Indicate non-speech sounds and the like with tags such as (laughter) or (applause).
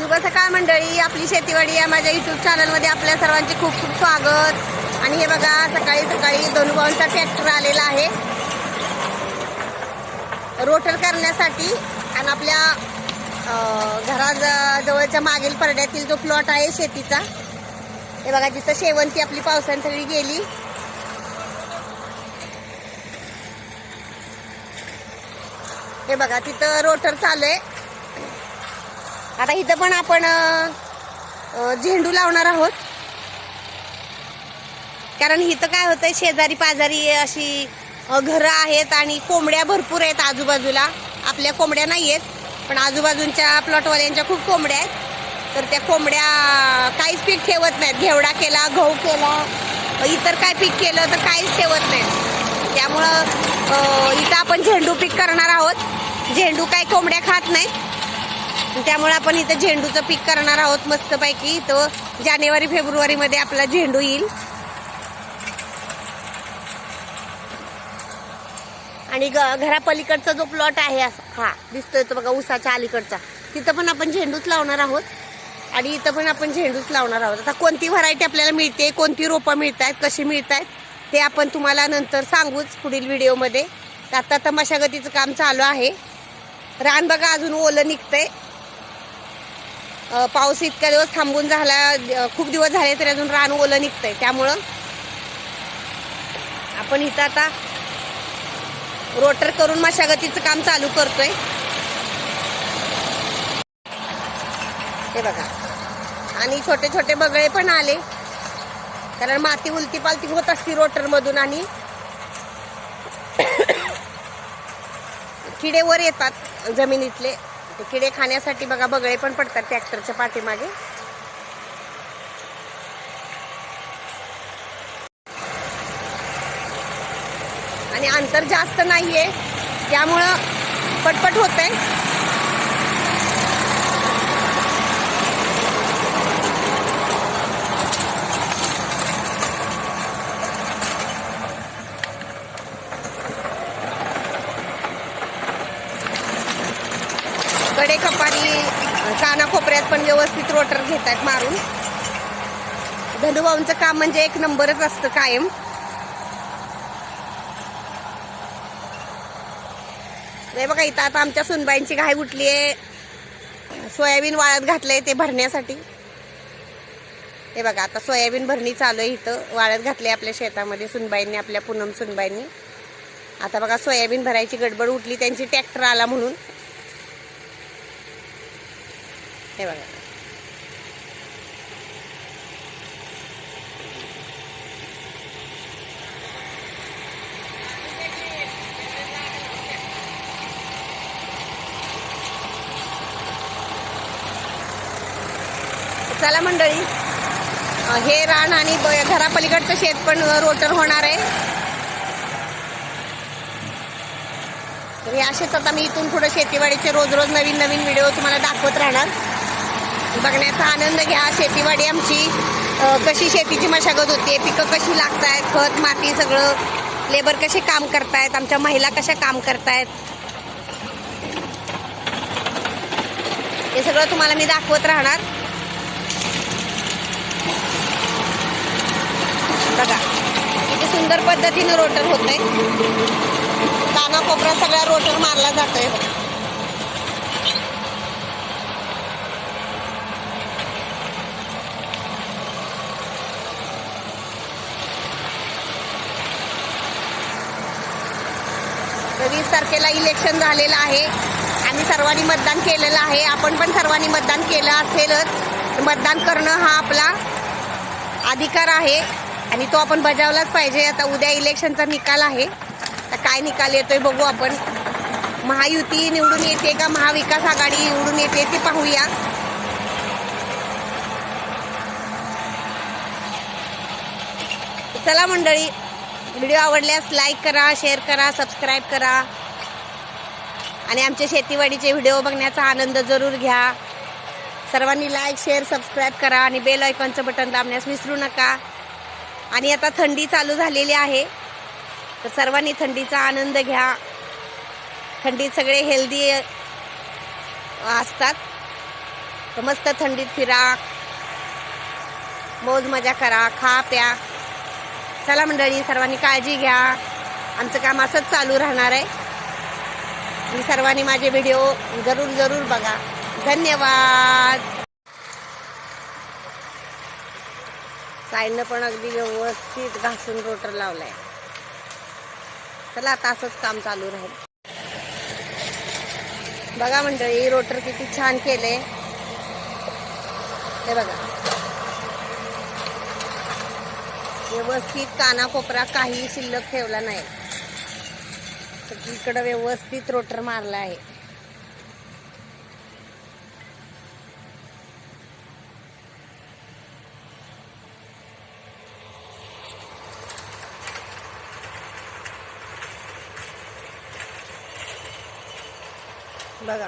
शुभ सकाळ मंडळी आपली शेतीवाडी या माझ्या युट्यूब चॅनलमध्ये आपल्या सर्वांचे खूप खूप स्वागत. आणि हे बघा सकाळी सकाळी धनुभाऊंचा ट्रॅक्टर आलेला आहे. रोटर करण्यासाठी आणि आपल्या घराजवळच्या मागील परड्यातील जो प्लॉट आहे शेतीचा हे बघा जिथं शेवंती आपली पावसाने सगळी गेली. हे बघा तिथं रोटर चालू आहे. आता इथं पण आपण झेंडू लावणार आहोत. कारण इथं काय होतंय शेजारी पाजारी अशी घरं आहेत आणि कोंबड्या भरपूर आहेत आजूबाजूला. आपल्या कोंबड्या नाही आहेत पण आजूबाजूंच्या प्लॉटवाल्यांच्या खूप कोंबड्या आहेत. तर त्या कोंबड्या काहीच पीक ठेवत नाहीत. घेवडा केला गहू केला इतर काय पीक केलं तर काहीच ठेवत नाहीत. त्यामुळं इथं आपण झेंडू पीक करणार आहोत. झेंडू काय कोंबड्या खात नाही. त्यामुळे आपण इथं झेंडूचं पीक करणार आहोत मस्तपैकी. तो जानेवारी फेब्रुवारीमध्ये आपला झेंडू येईल. आणि ग- घरापलीकडचा जो प्लॉट आहे हा दिसतोय तो बघा उसाच्या अलीकडचा. तिथं पण आपण झेंडूच लावणार आहोत. आणि इथं पण आपण झेंडूच लावणार आहोत. आता कोणती व्हरायटी आपल्याला मिळते कोणती रोपं मिळत आहेत कशी मिळत आहेत ते आपण तुम्हाला नंतर सांगूच पुढील व्हिडिओमध्ये. तर आता तर मशागतीचं काम चालू आहे. रान बघा अजून ओलं निघतंय. पाऊस इतक्या दिवस थांबून झाला खूप दिवस झाले तरी अजून रान ओलं निघतंय. त्यामुळं आपण इथं आता रोटर करून मशागतीचं काम चालू करतोय. हे बघा. आणि छोटे छोटे बगळे पण आले. कारण माती उलती पालती होत असती रोटर मधून आणि (coughs) किडे वर येतात जमिनीतले. जातो. किडे खाण्यासाठी बघा बगळे पण पडतात ट्रॅक्टरच्या पाठीमागे. आणि अंतर जास्त नाहीये. त्यामुळं पटपट होतंय. कडे कपारी कानाकोपऱ्यात पण व्यवस्थित रोटर घेत आहेत मारून. धनुभाऊंचं काम म्हणजे एक नंबरच असतं कायम. नाही बघा इथं आता आमच्या सुनबाईंची घाई उठली आहे. सोयाबीन वाळत घातलंय ते भरण्यासाठी. हे बघा आता सोयाबीन भरणी चालू आहे इथं. वाळत घातले आपल्या शेतामध्ये सुनबाईंनी आपल्या पूनम सुनबाईंनी. आता बघा सोयाबीन भरायची गडबड उठली त्यांची ट्रॅक्टर आला म्हणून. हे बघा. चला मंडळी हे रान आणि घरापलीकडचं शेत पण रोटर होणार आहे. तर असेच आता मी इथून पुढे शेतीवाडीचे रोज रोज नवीन नवीन व्हिडिओ तुम्हाला दाखवत राहणार. बघण्याचा आनंद घ्या. शेतीवाडी आमची कशी शेतीची मशागत होते पिकं कशी लागत आहेत खत माती सगळं लेबर कसे काम करतायत आमच्या महिला कशा काम करतायत. हे सगळं तुम्हाला मी दाखवत राहणार. बघा किती सुंदर पद्धतीनं रोटर होत होतंय कानाकोपरा सगळा रोटर मारला जातोय. वीस तारखेला इलेक्शन झालेलं आहे. आम्ही सर्वांनी मतदान केलेलं आहे. आपण पण सर्वांनी मतदान केलं असेलच. मतदान करणं हा आपला अधिकार आहे. आणि तो आपण बजावलाच पाहिजे. आता उद्या इलेक्शनचा निकाल आहे. तर काय निकाल येतोय बघू आपण. महायुती निवडून येते का? महाविकास आघाडी निवडून येते ते पाहूया. चला मंडळी व्हिडिओ आवडल्यास लाईक करा शेअर करा सबस्क्राईब करा. आणि आमच्या शेतीवाडीचे व्हिडिओ बघण्याचा आनंद जरूर घ्या. सर्वांनी लाईक शेअर सबस्क्राईब करा आणि बेल आयकॉनचं बटन दाबण्यास विसरू नका. आणि आता थंडी चालू झालेली आहे. तर सर्वांनी थंडीचा आनंद घ्या. थंडीत सगळे हेल्दी असतात. तर मस्त थंडीत फिरा. मौज मजा करा खा प्या. चला मंडळी सर्वांनी काळजी घ्या. आमचं काम असंच चालू राहणार आहे. आणि सर्वांनी माझे व्हिडिओ जरूर जरूर बघा. धन्यवाद. साईडनं पण अगदी व्यवस्थित घासून रोटर लावलाय. चला आता असंच काम चालू राहील. बघा मंडळी रोटर किती छान केले हे बघा. व्यवस्थित कानाकोपरा काही शिल्लक ठेवला नाही. सगळीकडं व्यवस्थित रोटर मारला आहे. बघा.